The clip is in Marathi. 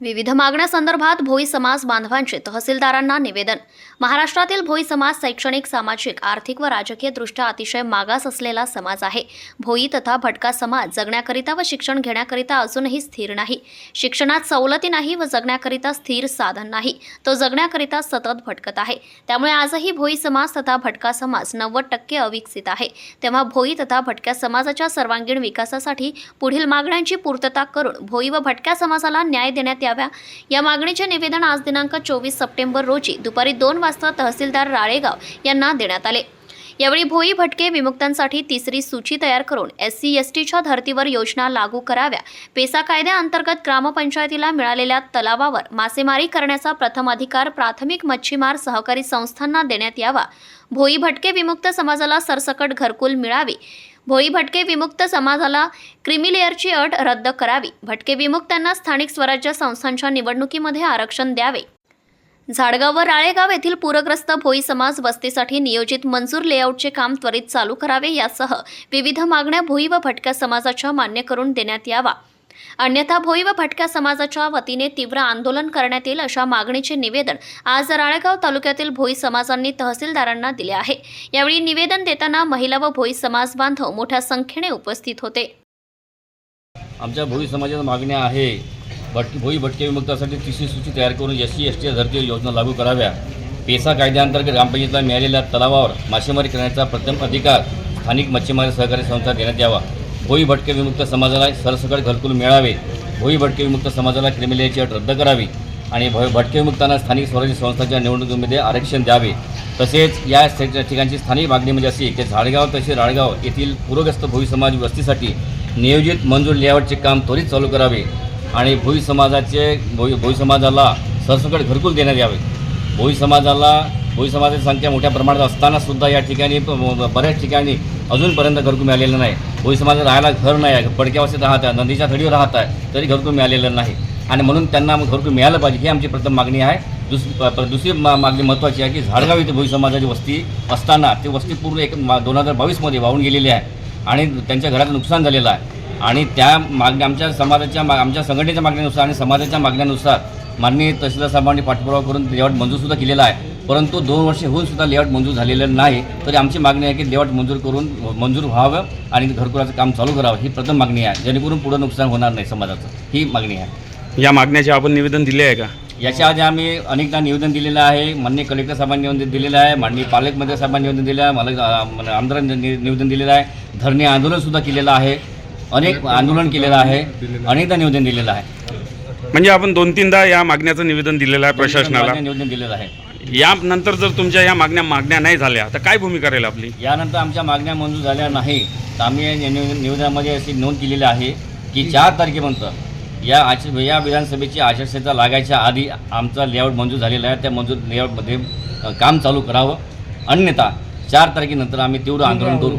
विविध मागण्यासंदर्भात भोई समाज बांधवांचे तहसीलदारांना निवेदन. महाराष्ट्रातील भोई समाज शैक्षणिक सामाजिक आर्थिक व राजकीय दृष्ट्या अतिशय मागास असलेला समाज आहे. भोई तथा भटका समाज जगण्याकरिता व शिक्षण घेण्याकरिता अजूनही स्थिर नाही. शिक्षणात सवलती नाही व जगण्याकरिता स्थिर साधन नाही. तो जगण्याकरिता सतत भटकत आहे. त्यामुळे आजही भोई समाज तथा भटका समाज नव्वद टक्के अविकसित आहे. तेव्हा भोई तथा भटक्या समाजाच्या सर्वांगीण विकासासाठी पुढील मागण्यांची पूर्तता करून भोई व भटक्या समाजाला न्याय देण्यात याव्या. या मागणीचे निवेदन आज दिनांक चोवीस सप्टेंबर रोजी दुपारी दोन वाजता तहसीलदार राळेगाव यांना देण्यात आले. यावेळी भोई भटके विमुक्तांसाठी तिसरी सूची तयार करून एस सी एस टीच्या धर्तीवर योजना लागू कराव्या. पेसा कायद्याअंतर्गत ग्रामपंचायतीला मिळालेल्या तलावावर मासेमारी करण्याचा प्रथम अधिकार प्राथमिक मच्छीमार सहकारी संस्थांना देण्यात यावा. भोई भटके विमुक्त समाजाला सरसकट घरकुल मिळावी. भोई भटके विमुक्त समाजाला क्रिमिलेअरची अट रद्द करावी. भटके विमुक्तांना स्थानिक स्वराज्य संस्थांच्या निवडणुकीमध्ये आरक्षण द्यावे. झाडगाव व राळेगाव येथील पूरग्रस्त भोई समाज वस्तीसाठी नियोजित मंजूर लेआउटचे काम त्वरित चालू करावे यासह विविध मागण्या भोई व भटक्या समाजाच्या मान्य करून देण्यात यावा. अन्यथा भोई व भटक्या समाजाच्या वतीने तीव्र आंदोलन करण्यात येईल अशा मागणीचे निवेदन आज राळेगाव तालुक्यातील भोई समाजांनी तहसीलदारांना दिले आहे. यावेळी निवेदन देताना महिला व भोई समाज बांधव मोठ्या संख्येने उपस्थित होते. आमच्या भोई समाजाच्या मागण्या आहे. भट भोई भटके विमुक्तासाठी तिसरी सूची तयार करून एस सी एस टी धरती योजना लागू कराव्या. पेसा कायद्याअंतर्गत ग्रामपंचायतीला मिळालेल्या तलावावर मासेमारी करण्याचा प्रथम अधिकार स्थानिक मच्छीमारी सहकारी संस्था देण्यात यावा. भोई भटके विमुक्त समाजाला सरसकट घरकुल मिळावे. भोई भटके विमुक्त समाजाला क्रिमिलेची अट रद्द करावी आणि भ भटके विमुक्तांना स्थानिक स्वराज्य संस्थांच्या निवडणुकीमध्ये आरक्षण द्यावे. तसेच या ठिकाणची स्थानिक मागणी म्हणजे अशी की झाडगाव तसेच राळगाव येथील पूरग्रस्त भोई समाज वस्तीसाठी नियोजित मंजूर लेआउटचे काम त्वरित चालू करावे. आणि भोई समाजाचे भोई भोई समाजाला सरसकट घरकुल देण्यात यावे. भोई समाजाला भोई समाजाची संख्या मोठ्या प्रमाणात असतानासुद्धा या ठिकाणी बऱ्याच ठिकाणी अजूनपर्यंत घरकुल मिळालेलं नाही. भोई समाजात राहायला घर नाही आहे. पडक्यावस्थेत राहत आहे नदीच्या थडीवर राहत आहे तरी घरकुल मिळालेलं नाही. आणि म्हणून त्यांना मग घरकुल मिळालं पाहिजे ही आमची प्रथम मागणी आहे. दुस दुसरी मा मागणी महत्त्वाची आहे की झाडगाव इथे भोई समाजाची वस्ती असताना ती वस्ती पूर्ण एक मा दोन हजार बावीसमध्ये वाहून गेलेली आहे. आणि त्यांच्या घराचं नुकसान झालेलं आहे. आणि त्या मागण्या आमच्या समाजाच्या मा आमच्या संघटनेच्या मागण्यानुसार आणि समाजाच्या मागण्यानुसार माननीय तहसीलदार साहेबांनी पाठपुरावा करून लेआउट मंजूरसुद्धा केलेला आहे. परंतु दोन वर्षे होऊन सुद्धा लेआउट मंजूर झालेलं नाही. तरी आमची मागणी आहे की लेआउट मंजूर करून मंजूर व्हावं आणि घरकुलाचं काम चालू करावं ही प्रथम मागणी आहे. जेणेकरून पुढं नुकसान होणार नाही समाजाचं. ही मागणी आहे. या मागण्याचे आपण निवेदन दिले आहे का? याच्या आधी आम्ही अनेकदा निवेदन दिलेलं आहे. माननीय कलेक्टर साहेबांनी निवेदन दिलेलं आहे. माननीय पालकमंत्री साहेबांनी निवेदन दिलेलं आहे. मला आमदारांनी निवेदन दिलेलं आहे. धरणे आंदोलनसुद्धा केलेलं आहे. अनेक आंदोलन केलेलं आहे अनेकदा निवेदन दिलेलं आहे. म्हणजे आपण दोन तीनदा या मागण्याचं निवेदन दिलेलं आहे प्रशासनाला. निवेदन दिलेलं आहे. यानंतर जर तुमच्या या मागण्या मागण्या नाही झाल्या तर काय भूमिका राहील आपली? यानंतर आमच्या मागण्या मंजूर झाल्या नाही तर आम्ही या निवेदन- निवेदनामध्ये अशी नोंद केलेली आहे की चार तारखेपर्यंत या आच या विधानसभेची आचारसंहिता लागायच्या आधी आमचा लेआउट मंजूर झालेला आहे. त्या मंजूर लेआउटमध्ये अ, काम चालू करावं. अन्यथा चार तारखेनंतर आम्ही तीव्र आंदोलन करू.